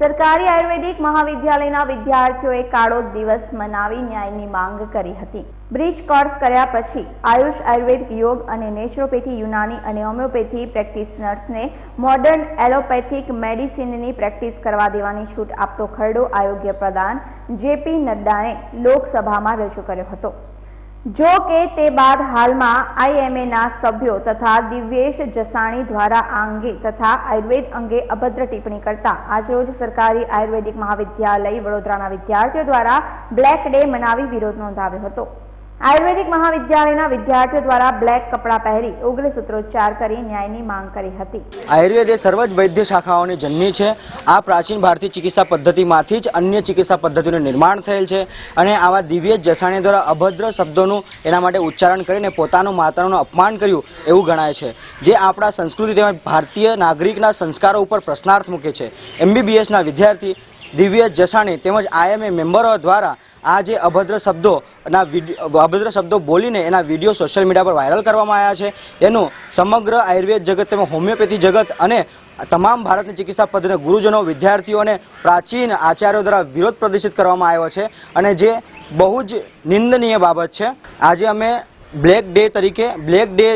સરકારી આયુર્વેદિક મહાવિદ્યાલયના વિદ્યાર્થીઓએ કાળો દિવસ મનાવી ન્યાયની માંગ કરી હતી. બ્રિજ કોર્સ કર્યા પછી આયુષ આયુર્વેદ યોગ અને નેચરોપેથી યુનાની અને હોમિયોપેથી પ્રેક્ટિશનર્સને મોડર્ન એલોપેથિક મેડિસિનની પ્રેક્ટિસ કરવા દેવાની છૂટ આપતો ખરડો આરોગ્ય પ્રધાન જેપી નડ્ડાને લોકસભામાં રજૂ કર્યો હતો. જો કે તે બાદ હાલમાં આઈએમએના સભ્યો તથા દિવ્યેશ જસાણી દ્વારા આ અંગે તથા આયુર્વેદ અંગે અભદ્ર ટિપ્પણી કરતા આજરોજ સરકારી આયુર્વેદિક મહાવિદ્યાલય વડોદરાના વિદ્યાર્થીઓ દ્વારા બ્લેક ડે મનાવી વિરોધ નોંધાવ્યો હતો. આયુર્વેદિક મહાવિદ્યાલયના વિદ્યાર્થીઓ દ્વારા બ્લેક કપડાં પહેરી ઉગ્ર સૂત્રોચ્ચાર કરી ન્યાયની માંગ કરી હતી. આયુર્વેદ એ સર્વ જ વૈદ્ય શાખાઓની જન્મી છે. આ પ્રાચીન ભારતીય ચિકિત્સા પદ્ધતિમાંથી જ અન્ય ચિકિત્સા પદ્ધતિનું નિર્માણ થયેલ છે અને આવા દિવ્ય જસાણી દ્વારા અભદ્ર શબ્દોનું એના માટે ઉચ્ચારણ કરીને પોતાનું માતાનું અપમાન કર્યું એવું ગણાય છે. જે આપણા સંસ્કૃતિ તેમજ ભારતીય નાગરિકના સંસ્કારો ઉપર પ્રશ્નાર્થ મૂકે છે. એમબીબીએસના વિદ્યાર્થી દિવ્ય જસાણી તેમજ આઈએમએ મેમ્બરો દ્વારા આ જે અભદ્ર શબ્દોના અભદ્ર શબ્દો બોલીને એના વીડિયો સોશિયલ મીડિયા પર વાયરલ કરવામાં આવ્યા છે, એનું સમગ્ર આયુર્વેદ જગત તેમજ હોમિયોપેથી જગત અને તમામ ભારતની ચિકિત્સા પદ્ધતિ ગુરુજનો વિદ્યાર્થીઓને પ્રાચીન આચાર્યો દ્વારા વિરોધ પ્રદર્શિત કરવામાં આવ્યો છે અને જે બહુ જ નિંદનીય બાબત છે. આજે અમે બ્લેક ડે તરીકે, બ્લેક ડે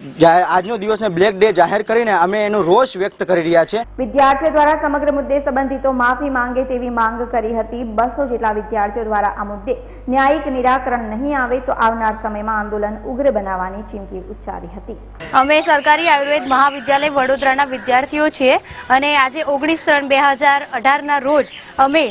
આજનો દિવસને બ્લેક ડે જાહેર કરીને અમે એનો રોષ વ્યક્ત કરી રહ્યા છે. વિદ્યાર્થીઓ દ્વારા સમગ્ર મુદ્દે સંબંધિતો માફી માંગે તેવી માંગ કરી હતી. બસો જેટલા વિદ્યાર્થીઓ દ્વારા આ મુદ્દે ન્યાયિક નિરાકરણ નહીં આવે તો આવનાર સમયમાં આંદોલન ઉગ્ર બનાવવાની ચીમકી ઉચ્ચારી હતી. અમે સરકારી આયુર્વેદ મહાવિદ્યાલય વડોદરાના વિદ્યાર્થીઓ છીએ અને આજે ઓગણીસ ત્રણ બે હજાર અઢારના રોજ અમે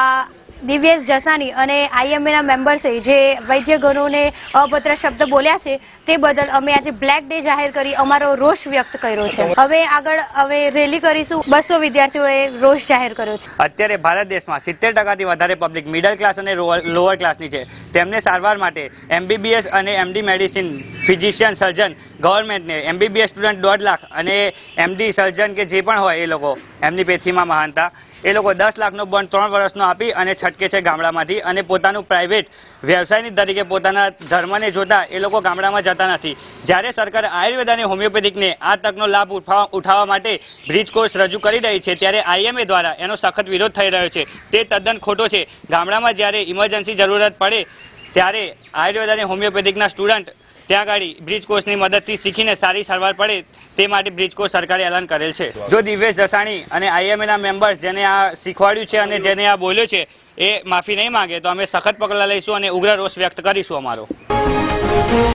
આ દિવ્યેશ જસાની અને આઈએમએના મેમ્બર્સે જે વૈદ્યગણોને અભદ્ર શબ્દ બોલ્યા છે, તે બદલ અમે આજે બ્લેક ડે જાહેર કરી, અમારો રોષ વ્યક્ત કર્યો છે. હવે આગળ હવે રેલી કરીશું. બસો વિદ્યાર્થીઓએ રોષ જાહેર કર્યો છે. અત્યારે ભારત દેશમાં સિત્તેર ટકાથી વધારે પબ્લિક મિડલ ક્લાસ અને લોઅર ક્લાસની છે. તેમને સારવાર માટે એમબીબીએસ અને એમડી મેડિસિન ફિઝિશિયન સર્જન, ગવર્મેન્ટને, એમબીબીએસ સ્ટુડન્ટ દોઢ લાખ અને એમડી સર્જન કે જે પણ હોય એ લોકો, એમની પેથીમાં મહાનતા. એ લોકો દસ લાખનો બોન્ડ ત્રણ વર્ષનો આપી અને છટકે છે ગામડામાંથી અને પોતાનું પ્રાઇવેટ વ્યવસાયની તરીકે પોતાના ધર્મને જોતા એ લોકો ગામડામાં જતા નથી. જ્યારે સરકાર આયુર્વેદ અને હોમિયોપેથિકને આ તકનો લાભ ઉઠાવવા માટે બ્રિજ કોર્સ રજૂ કરી રહી છે, ત્યારે આઈએમએ દ્વારા એનો સખત વિરોધ થઈ રહ્યો છે. તે તદ્દન ખોટો છે. ગામડામાં જ્યારે ઇમરજન્સી જરૂરત પડે, ત્યારે આયુર્વેદ અને હોમિયોપેથિકના સ્ટુડન્ટ ત્યાં આગળ બ્રિજ કોર્સની મદદથી શીખીને સારી સારવાર પડે તે માટે બ્રિજ કોર્સ સરકારે એલાન કરેલ છે. જો દિવ્યેશ જસાણી અને આઈએમએના મેમ્બર્સ જેને આ શીખવાડ્યું છે અને જેને આ બોલ્યો છે, એ માફી નહીં માંગે, તો અમે સખત પગલાં લઈશું અને ઉગ્ર રોષ વ્યક્ત કરીશું અમારો.